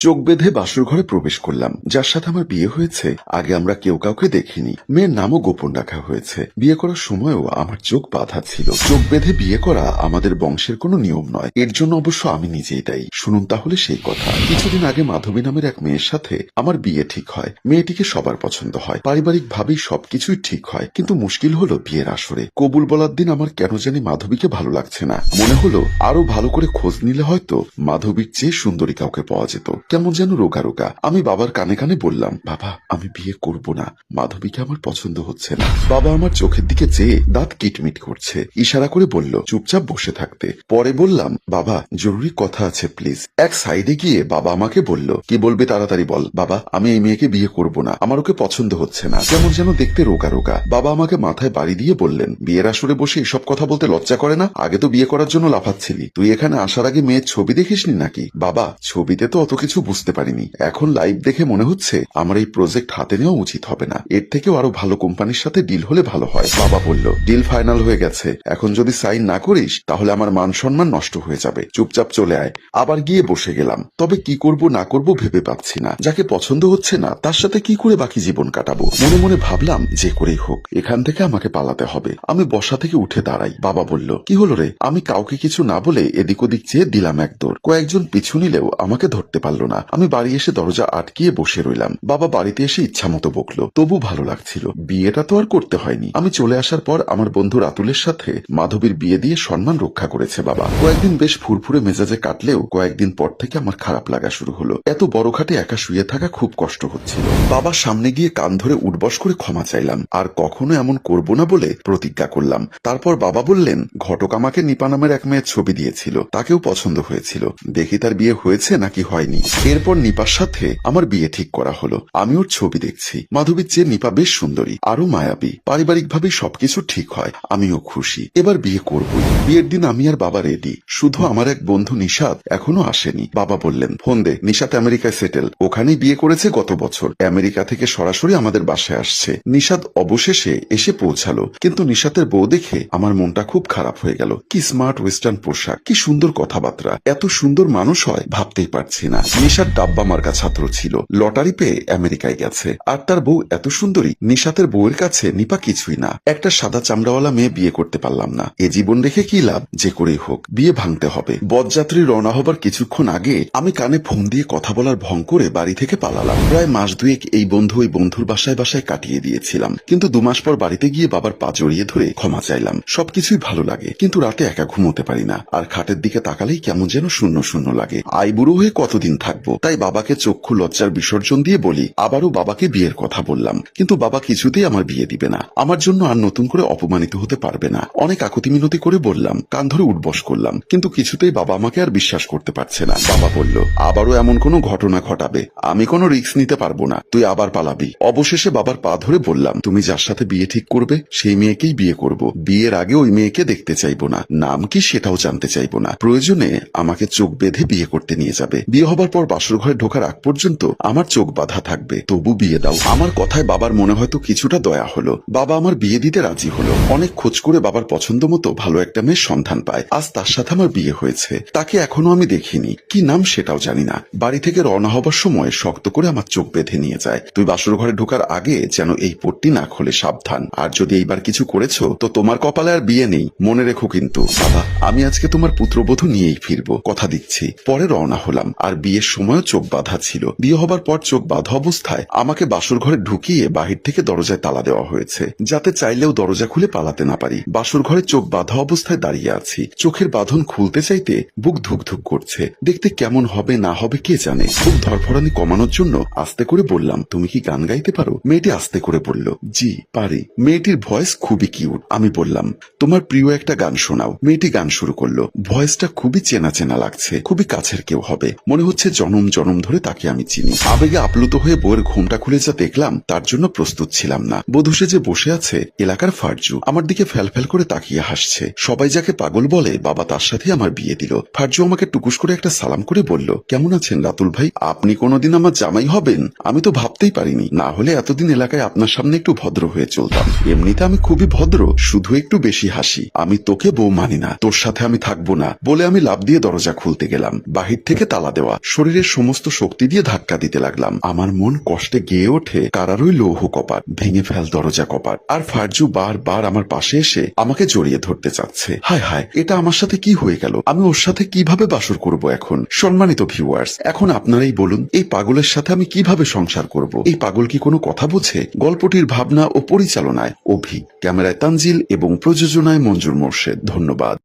চোখ বেঁধে বাসর ঘরে প্রবেশ করলাম। যার সাথে আমার বিয়ে হয়েছে, আগে আমরা কেউ কাউকে দেখিনি। মেয়ের নামও গোপন রাখা হয়েছে। বিয়ে করার সময়ও আমার চোখ বাধা ছিল। চোখ বেঁধে বিয়ে করা আমাদের বংশের কোনো নিয়ম নয়। এর জন্য অবশ্য আমি নিজেই দায়ী। শুনুন তাহলে সেই কথা। কিছুদিন আগে মাধবী নামের এক মেয়ের সাথে আমার বিয়ে ঠিক হয়। মেয়েটিকে সবার পছন্দ হয়। পারিবারিক ভাবেই সবকিছুই ঠিক হয়। কিন্তু মুশকিল হলো বিয়ের আসরে। কবুল বলার দিন আমার কেন জানি মাধবীকে ভালো লাগছে না। মনে হলো আরও ভালো করে খোঁজ নিলে হয়তো মাধবীর চেয়ে সুন্দরী কাউকে পাওয়া যেত। কেমন যেন রোগা রোগা। আমি বাবার কানে কানে বললাম, বাবা, আমি বিয়ে করব না। মাধবীকে আমার পছন্দ হচ্ছে না। বাবা আমার চোখের দিকে চেয়ে দাঁত কিটমিট করছে। ইশারা করে বলল, চুপচাপ বসে থাকতে। পরে বললাম, বাবা, জরুরি কথা আছে, প্লিজ। এক সাইডে গিয়ে বাবা আমাকে বলল, কি বলবে তাড়াতাড়ি বল। বাবা, আমি এই মেয়েকে বিয়ে করব না। আমার ওকে পছন্দ হচ্ছে না। কেমন যেন দেখতে রোগা রোগা। বাবা আমাকে মাথায় বাড়ি দিয়ে বললেন, বিয়ের আসরে বসে এসব কথা বলতে লজ্জা করে না? আগে তো বিয়ে করার জন্য লাফাচ্ছিলি। তুই এখানে আসার আগে মেয়ের ছবি দেখিসনি নাকি? বাবা, ছবিতে তো অত কিছু বুঝতে পারিনি। এখন লাইভ দেখে মনে হচ্ছে আমার এই প্রজেক্ট হাতে নেওয়া উচিত হবে না। এর থেকেও আরও ভালো কোম্পানির সাথে ডিল হলে ভালো হয়। বাবা বলল ডিল ফাইনাল হয়ে গেছে। এখন যদি সাইন না করিস, তাহলে আমার মান সম্মান নষ্ট হয়ে যাবে। চুপচাপ চলে আয়। আবার গিয়ে বসে গেলাম। তবে কি করব না করব ভেবে পাচ্ছি না। যাকে পছন্দ হচ্ছে না, তার সাথে কি করে বাকি জীবন কাটাবো? মনে মনে ভাবলাম, যে করেই হোক, এখান থেকে আমাকে পালাতে হবে। আমি বসা থেকে উঠে দাঁড়াই। বাবা বলল, কি হলো রে? আমি কাউকে কিছু না বলে এদিক ওদিক চেয়ে দিলাম এক দৌড়। কয়েকজন পিছু নিলেও আমাকে ধরতে পারল না। আমি বাড়ি এসে দরজা আটকিয়ে বসে রইলাম। বাবা বাড়িতে এসে ইচ্ছা মতো বকলো। তবু ভালো লাগছিল। বিয়েটা তো আর করতে হয়নি। আমি চলে আসার পর আমার বন্ধু রাতুলের সাথে মাধবীর বিয়ে দিয়ে সম্মান রক্ষা করেছে বাবা। কয়েকদিন বেশ ফুরফুরে মেজাজে কাটলেও কয়েকদিন পর থেকে আমার খারাপ লাগা শুরু হলো। এত বড় খাটে একা শুয়ে থাকা খুব কষ্ট হচ্ছিল। বাবার সামনে গিয়ে কান ধরে উঠবস করে ক্ষমা চাইলাম। আর কখনো এমন করব না বলে প্রতিজ্ঞা করলাম। তারপর বাবা বললেন, ঘটক আমাকে নিপা নামের এক মেয়ের ছবি দিয়েছিল। তাকেও পছন্দ হয়েছিল। দেখি তার বিয়ে হয়েছে নাকি হয়নি। এরপর নিপার সাথে আমার বিয়ে ঠিক করা হলো। আমি ওর ছবি দেখছি। মাধবীর চেয়ে নিপা বেশ সুন্দরী আরও মায়াবী। পারিবারিকভাবে সবকিছু ঠিক হয়। আমিও খুশি। এবার বিয়ে করবই। বিয়ের দিন আমি আর বাবা রেডি শুধু আমার এক বন্ধু নিশাদ এখনও আসেনি। বাবা বললেন, ফোন দে নিশাদ আমেরিকায় সেটেল ওখানেই বিয়ে করেছে গত বছর। আমেরিকা থেকে সরাসরি আমাদের বাসায় আসছে। নিশাদ অবশেষে এসে পৌঁছালো। কিন্তু নিশাতের বউ দেখে আমার মনটা খুব খারাপ হয়ে গেল। কি স্মার্ট ওয়েস্টার্ন পোশাক, কি সুন্দর কথাবার্তা। এত সুন্দর মানুষ হয়, ভাবতেই পারছি না। নিশাত ডাব্বা মার্কা ছাত্র ছিল। লটারি পেয়ে আমেরিকায় গেছে। আর তার বউ এত সুন্দরী, নিশাতের বউয়ের কাছে নিপা কিছুই না। একটা সাদা চামড়াওয়ালা মেয়ে বিয়ে করতে পারলাম না। এ জীবন রেখে কি লাভ? যে করেই হোক, বিয়ে ভাঙতে হবে। বদযাত্রী রওনা হবার কিছুক্ষণ আগে আমি কানে ফোন দিয়ে কথা বলার ভং করে বাড়ি থেকে পালালাম। প্রায় মাস দুয়েক এই বন্ধু ওই বন্ধুর বাসায় বাসায় কাটিয়ে দিয়েছিলাম। কিন্তু দু মাস পর বাড়িতে গিয়ে বাবার পা জড়িয়ে ধরে ক্ষমা চাইলাম। সবকিছুই ভালো লাগে, কিন্তু রাতে একা ঘুমোতে পারি না। আর খাটের দিকে তাকালেই কেমন যেন শূন্য শূন্য লাগে। আই বুড়ো হয়ে কতদিন থাকব। তাই বাবাকে চক্ষু লজ্জার বিসর্জন দিয়ে বলি, আবারও বাবাকে বিয়ের কথা বললাম। কিন্তু বাবা কিছুতেই আমার বিয়ে দিবে না। আমার জন্য আর নতুন করে অপমানিত হতে পারবে না। অনেক আকুতি মিনতি করে বললাম, কান ধরে উঠবস করলাম। কিন্তু কিছুতেই বাবা আমাকে আর বিশ্বাস করতে পারছে না। বাবা বলল, আবারও এমন কোনো ঘটনা ঘটাবে। আমি কোনো রিস্ক নিতে পারব না। তুই আবার পালাবি। অবশেষে বাবার পা ধরে বললাম, তুমি যার সাথে বিয়ে ঠিক করবে, সেই মেয়েকেই বিয়ে করব। বিয়ের আগে ওই মেয়েকে দেখতে চাইব না। নাম কি সেটাও জানতে চাইব না। প্রয়োজনে আমাকে চোখ বেঁধে বিয়ে করতে নিয়ে যাবে। বিয়ে হবার পর বাসর ঘরে ঢোকার আগ পর্যন্ত আমার চোখ বাঁধা থাকবে। তবু বিয়ে দাও। আমার কথায় বাবার মনে হয়তো কিছুটা দয়া হলো। বাবা আমার বিয়ে দিতে রাজি হলো। অনেক খোঁজ করে বাবার পছন্দ মতো ভালো একটা মেয়ের সন্ধান পায়। আজ তার সাথে আমার বিয়ে হয়েছে। তাকে এখনও আমি দেখিনি। কি নাম সেটাও জানি না। বাড়ি থেকে রওনা হবার সময় শক্ত করে আমার চোখ বেঁধে নিয়ে যায়। তুই বাসর ঘরে ঢোকার আগে যেন এই পট্টি না খোলে সাবধান। আর যদি এইবার কিছু করেছ, তো তোমার কপালে আর বিয়ে নেই। মনে রেখো কিন্তু। বাবা, আমি আজকে তোমার পুত্রবধূ নিয়েই ফিরবো। কথা দিচ্ছি। পরে রওনা হলাম। আর বিয়ের সময়ও চোখ বাঁধা ছিল। বিয়ে হবার পর চোখ বাঁধা অবস্থায় আমাকে বাসর ঘরে ঢুকিয়ে বাহির থেকে দরজায় তালা দেওয়া হয়েছে, যাতে চাইলেও দরজা খুলে পালাতে না পারি। বাসর ঘরে চোখ বাঁধা অবস্থায় দাঁড়িয়ে আছি। চোখের বাঁধন খুলতে চাইতে বুক ধুক ধুক করছে। দেখতে কেমন হবে, না হবে কে জানে? বুক ধরফরানি কমানোর জন্য আস্তে করে বললাম, তুমি কি গান গাইতে পারো? মেয়েটি আস্তে করে বলল, জি, পারি। মেয়েটির ভয়েস খুবই কিউট। আমি বললাম, তোমার প্রিয় একটা গান শোনাও। মেয়েটি গান শুরু করল। ভয়েসটা খুবই চেনা চেনা লাগছে। খুবই কাছের কেউ হবে। মনে হচ্ছে জনম জনম ধরে তাকে আমি চিনি। আবেগে আপ্লুত হয়ে বইয়ের ঘুমটা খুলে যা দেখলাম, তার জন্য প্রস্তুত ছিলাম না। বধূ যে বসে আছে, এলাকার ফারজু, আমার দিকে ফ্যালফ্যাল করে তাকিয়ে হাসছে। সবাই যাকে পাগল বলে, বাবা তার সাথে আমার বিয়ে দিল। ফারজু আমাকে টুকুস করে একটা সালাম করে বলল, কেমন আছেন রাতুল ভাই? আপনি কোনোদিন আমার জামাই হবেন? আমি তো ভাবতেই পারিনি। না হলে এতদিন এলাকায় আপনার সামনে একটু ভদ্র হয়ে চলতাম। এমনিতে আমি খুবই ভদ্র, শুধু একটু বেশি হাসি। আমি তোকে বউ মানি না, তোর সাথে আমি থাকব না। বলে আমি লাভ দিয়ে দরজা খুলতে গেলাম। বাহির থেকে তালা দেওয়া। শরীর শরীরের সমস্ত শক্তি দিয়ে ধাক্কা দিতে লাগলাম। আমার মন কষ্টে গেয়ে ওঠে কারারই লৌহ কপাট, ভেঙে ফেল দরজা কপাট। আর ফারজু বারবার আমার পাশে এসে আমাকে জড়িয়ে ধরতে চাচ্ছে। হায় হায়, এটা আমার সাথে কি হয়ে গেল? আমি ওর সাথে কীভাবে বাসর করব এখন? সম্মানিত ভিউয়ার্স এখন আপনারাই বলুন, এই পাগলের সাথে আমি কীভাবে সংসার করব? এই পাগল কি কোনো কথা বোঝে? গল্পটির ভাবনা ও পরিচালনায় অভি, ক্যামেরায় তানজিল এবং প্রযোজনায় মঞ্জুর মোর্শেদ। ধন্যবাদ।